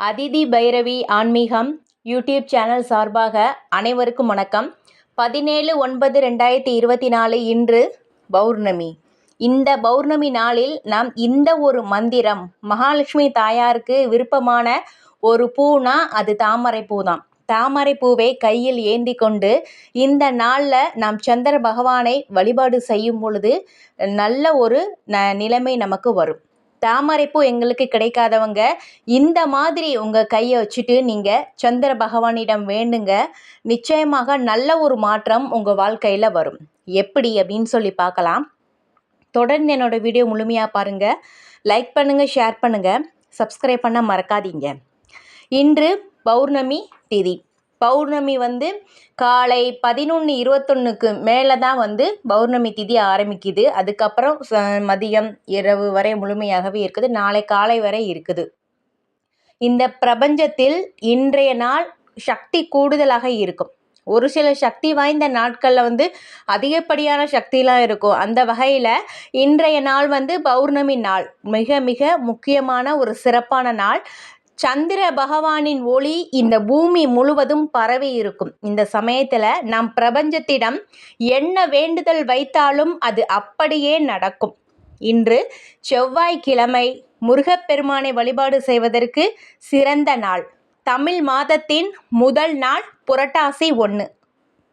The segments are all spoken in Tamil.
அதிதி பைரவி ஆன்மீகம் யூடியூப் சேனல் சார்பாக அனைவருக்கும் வணக்கம். பதினேழு ஒன்பது ரெண்டாயிரத்தி இருபத்தி நாலு இன்று பௌர்ணமி. இந்த பௌர்ணமி நாளில் நாம் இந்த ஒரு மந்திரம் மகாலட்சுமி தாயாருக்கு விருப்பமான ஒரு பூனா அது தாமரை பூ தான் தாமரை பூவை கையில் ஏந்தி கொண்டு இந்த நாளில் நாம் சந்திர பகவானை வழிபாடு செய்யும் பொழுது நல்ல ஒரு ந நிலைமை நமக்கு வரும். தாமரைப்பூ எங்களுக்கு கிடைக்காதவங்க இந்த மாதிரி உங்கள் கையை வச்சுட்டு நீங்கள் சந்திர பகவானிடம் வேண்டுங்க. நிச்சயமாக நல்ல ஒரு மாற்றம் உங்கள் வாழ்க்கையில் வரும். எப்படி அப்படின்னு சொல்லி பார்க்கலாம். தொடர்ந்து என்னோடய வீடியோ முழுமையாக பாருங்கள் லைக் பண்ணுங்கள் ஷேர் பண்ணுங்கள் சப்ஸ்கிரைப் பண்ண மறக்காதீங்க. இன்று பௌர்ணமி திதி. பௌர்ணமி வந்து காலை பதினொன்று இருபத்தொன்னுக்கு மேலே தான் வந்து பௌர்ணமி திதி ஆரம்பிக்குது. அதுக்கப்புறம் மதியம் இரவு வரை முழுமையாகவே இருக்குது. நாளை காலை வரை இருக்குது. இந்த பிரபஞ்சத்தில் இன்றைய நாள் சக்தி கூடுதலாக இருக்கும். ஒரு சில சக்தி வாய்ந்த நாட்களில் வந்து அதிகப்படியான சக்திலாம் இருக்கும். அந்த வகையில் இன்றைய நாள் வந்து பௌர்ணமி நாள். மிக மிக முக்கியமான ஒரு சிறப்பான நாள். சந்திர பகவானின் ஒளி இந்த பூமி முழுவதும் பரவி இருக்கும். இந்த சமயத்தில் நம் பிரபஞ்சத்திடம் என்ன வேண்டுதல் வைத்தாலும் அது அப்படியே நடக்கும். இன்று செவ்வாய்க்கிழமை முருகப்பெருமானை வழிபாடு செய்வதற்கு சிறந்த நாள். தமிழ் மாதத்தின் முதல் நாள் புரட்டாசி ஒன்று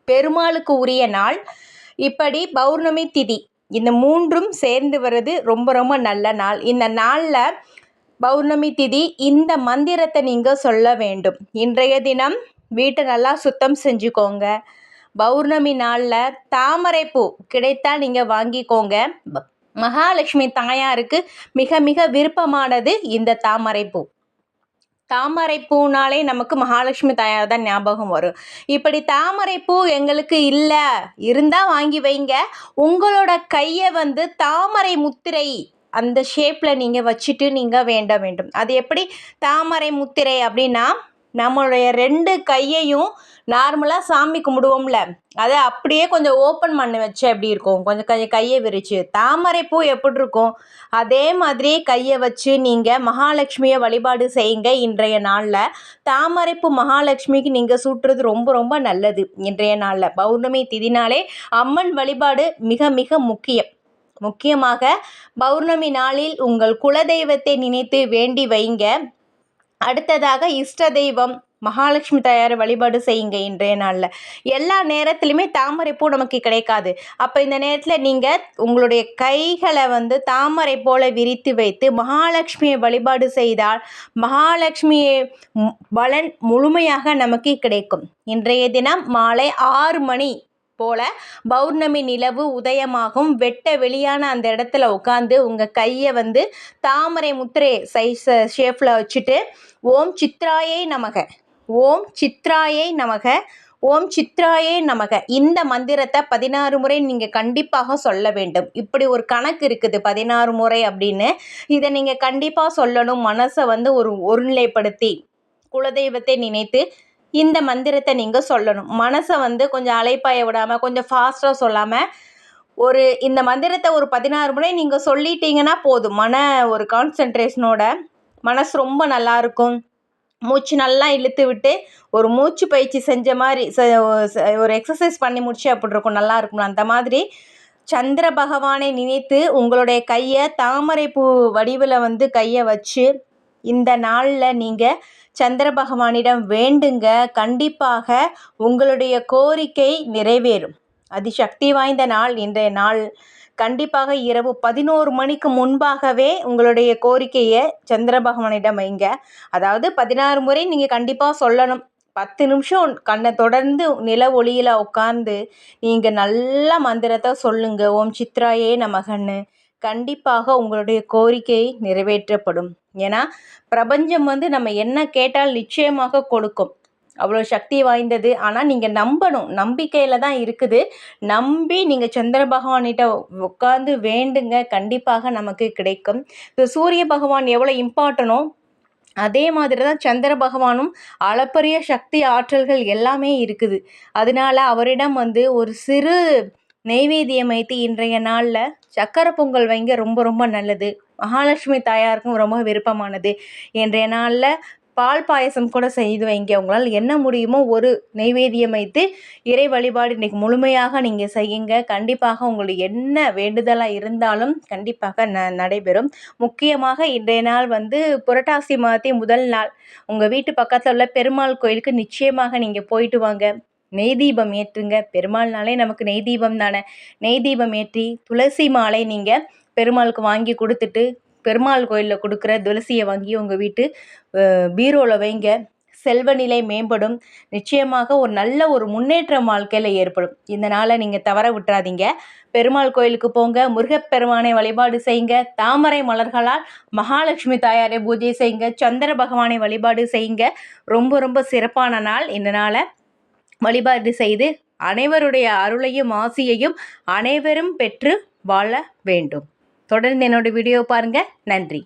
பெருமாளுக்கு உரிய நாள். இப்படி பௌர்ணமி திதி. இந்த மூன்றும் சேர்ந்து வர்றது ரொம்ப ரொம்ப நல்ல நாள். இந்த நாளில் பௌர்ணமி திதி இந்த மந்திரத்தை நீங்கள் சொல்ல வேண்டும். இன்றைய தினம் வீட்டை நல்லா சுத்தம் செஞ்சுக்கோங்க. பௌர்ணமி நாளில் தாமரைப்பூ கிடைத்தால் நீங்கள் வாங்கிக்கோங்க. மகாலட்சுமி தாயாருக்கு மிக மிக விருப்பமானது இந்த தாமரைப்பூ. தாமரை பூனாலே நமக்கு மகாலட்சுமி தாயார் தான் ஞாபகம் வரும். இப்படி தாமரை பூ எங்களுக்கு இல்லை இருந்தால் வாங்கி வைங்க. உங்களோட கையை வந்து தாமரை முத்திரை அந்த ஷேப்பில் நீங்கள் வச்சுட்டு நீங்கள் வேண்ட வேண்டும். அது எப்படி? தாமரை முத்திரை அப்படின்னா நம்மளுடைய ரெண்டு கையையும் நார்மலாக சாமி கும்பிடுவோம்ல. அதை அப்படியே கொஞ்சம் ஓப்பன் பண்ணி வச்சு எப்படி இருக்கும்? கொஞ்சம் கொஞ்சம் கையை விரித்து தாமரை பூ எப்படி இருக்கும்? அதே மாதிரி கையை வச்சு நீங்கள் மகாலட்சுமியை வழிபாடு செய்யுங்க இன்றைய நாளில். தாமரைப்பூ மகாலட்சுமிக்கு நீங்கள் சூட்டுறது ரொம்ப ரொம்ப நல்லது இன்றைய நாளில். பௌர்ணமி திதினாலே அம்மன் வழிபாடு மிக மிக முக்கியம். முக்கியமாக பௌர்ணமி நாளில் உங்கள் குலதெய்வத்தை நினைத்து வேண்டி வைங்க. அடுத்ததாக இஷ்ட தெய்வம் மகாலட்சுமி தயாரை வழிபாடு செய்யுங்க இன்றைய நாளில். எல்லா நேரத்துலையுமே தாமரை பூ நமக்கு கிடைக்காது. அப்போ இந்த நேரத்தில் நீங்கள் உங்களுடைய கைகளை வந்து தாமரை போல விரித்து வைத்து மகாலட்சுமியை வழிபாடு செய்தால் மகாலட்சுமியை பலன் முழுமையாக நமக்கு கிடைக்கும். இன்றைய தினம் மாலை ஆறு மணி போல் பௌர்ணமி நிலவு உதயமாகும். வெட்ட வெளியான அந்த இடத்துல உட்காந்து உங்கள் கையை வந்து தாமரை முத்திரை சைஸ் ஷேப்பில் வச்சுட்டு ஓம் சித்ராயை நமக ஓம் சித்ராயை நமக ஓம் சித்ராயே நமக. இந்த மந்திரத்தை பதினாறு முறை நீங்கள் கண்டிப்பாக சொல்ல வேண்டும். இப்படி ஒரு கணக்கு இருக்குது பதினாறு முறை அப்படின்னு. இதை நீங்கள் கண்டிப்பாக சொல்லணும். மனசை வந்து ஒரு ஒருநிலைப்படுத்தி குலதெய்வத்தை நினைத்து இந்த மந்திரத்தை நீங்கள் சொல்லணும். மனசை வந்து கொஞ்சம் அலைப்பாய விடாமல் கொஞ்சம் ஃபாஸ்ட்டாக சொல்லாமல் ஒரு இந்த மந்திரத்தை ஒரு பதினாறு முறை நீங்கள் சொல்லிட்டீங்கன்னா போதும். மன ஒரு கான்சன்ட்ரேஷனோட மனசு ரொம்ப நல்லாயிருக்கும் மூச்சு நல்லா இழுத்து விட்டு ஒரு மூச்சு பயிற்சி செஞ்ச மாதிரி ஒரு எக்ஸசைஸ் பண்ணி முடிச்சு அப்படி இருக்கும். நல்லா இருக்கும் அந்த மாதிரி சந்திர பகவானை நினைத்து உங்களுடைய கையை தாமரை பூ வடிவில் வந்து கையை வச்சு இந்த நாளில் நீங்கள் சந்திர பகவானிடம் வேண்டுங்க. கண்டிப்பாக உங்களுடைய கோரிக்கை நிறைவேறும். அதிசக்தி வாய்ந்த நாள். இன்றைய நாள் கண்டிப்பாக இரவு பதினோரு மணிக்கு முன்பாகவே உங்களுடைய கோரிக்கையை சந்திர பகவானிடம் வைங்க. அதாவது பதினாறு முறை நீங்கள் கண்டிப்பாக சொல்லணும். பத்து நிமிஷம் கண்ணை தொடர்ந்து நில ஒளியில் உட்காந்து நீங்கள் நல்ல மந்திரத்தை சொல்லுங்கள் ஓம் சித்ராயே நமகன்னு. கண்டிப்பாக உங்களுடைய கோரிக்கை நிறைவேற்றப்படும். ஏன்னா பிரபஞ்சம் வந்து நம்ம என்ன கேட்டால் நிச்சயமாக கொடுக்கும். அவ்வளோ சக்தி வாய்ந்தது. ஆனால் நீங்கள் நம்பணும். நம்பிக்கையில் தான் இருக்குது. நம்பி நீங்கள் சந்திர பகவான்கிட்ட உட்காந்து வேண்டுங்க. கண்டிப்பாக நமக்கு கிடைக்கும். இப்போ சூரிய பகவான் எவ்வளோ இம்பார்ட்டனோ அதே மாதிரி தான் சந்திர பகவானும் அளப்பரிய சக்தி ஆற்றல்கள் எல்லாமே இருக்குது. அதனால அவரிடம் வந்து ஒரு சிறு நெய்வேத்தியம் வைத்து இன்றைய நாளில் சக்கரை பொங்கல் வைங்க ரொம்ப ரொம்ப நல்லது. மகாலட்சுமி தாயாருக்கும் ரொம்ப விருப்பமானது. இன்றைய நாளில் பால் பாயசம் கூட செய்து வைங்க. உங்களால் என்ன முடியுமோ ஒரு நெய்வேத்தியம் வைத்து இறை வழிபாடு இன்றைக்கி முழுமையாக நீங்கள் செய்யுங்க. கண்டிப்பாக உங்களுக்கு என்ன வேண்டுதலாக இருந்தாலும் கண்டிப்பாக ந நடைபெறும். முக்கியமாக இன்றைய நாள் வந்து புரட்டாசி மாதத்தின் முதல் நாள். உங்கள் வீட்டு பக்கத்தில் உள்ள பெருமாள் கோயிலுக்கு நிச்சயமாக நீங்கள் போயிட்டு வாங்க. நெய் தீபம் ஏற்றுங்க. பெருமாள்னாலே நமக்கு நெய் தீபம் தானே. நெய் தீபம் ஏற்றி துளசி மாலை நீங்கள் பெருமாளுக்கு வாங்கி கொடுத்துட்டு பெருமாள் கோயிலில் கொடுக்குற துளசியை வாங்கி உங்கள் வீட்டு பீரோவில் வைங்க. செல்வநிலை மேம்படும். நிச்சயமாக ஒரு நல்ல ஒரு முன்னேற்றம் வாழ்க்கையில் ஏற்படும். இந்த நாளை நீங்கள் தவற விட்டுறாதீங்க. பெருமாள் கோயிலுக்கு போங்க. முருகப்பெருமானை வழிபாடு செய்யுங்க. தாமரை மலர்களால் மகாலட்சுமி தாயாரை பூஜை செய்யுங்க. சந்திர பகவானை வழிபாடு செய்யுங்க. ரொம்ப ரொம்ப சிறப்பான நாள். இந்த நாளை வழிபாடு செய்து அனைவருடைய அருளையும் ஆசியையும் அனைவரும் பெற்று வாழ வேண்டும். தொடர்ந்து என்னோட வீடியோ பாருங்கள் நன்றி.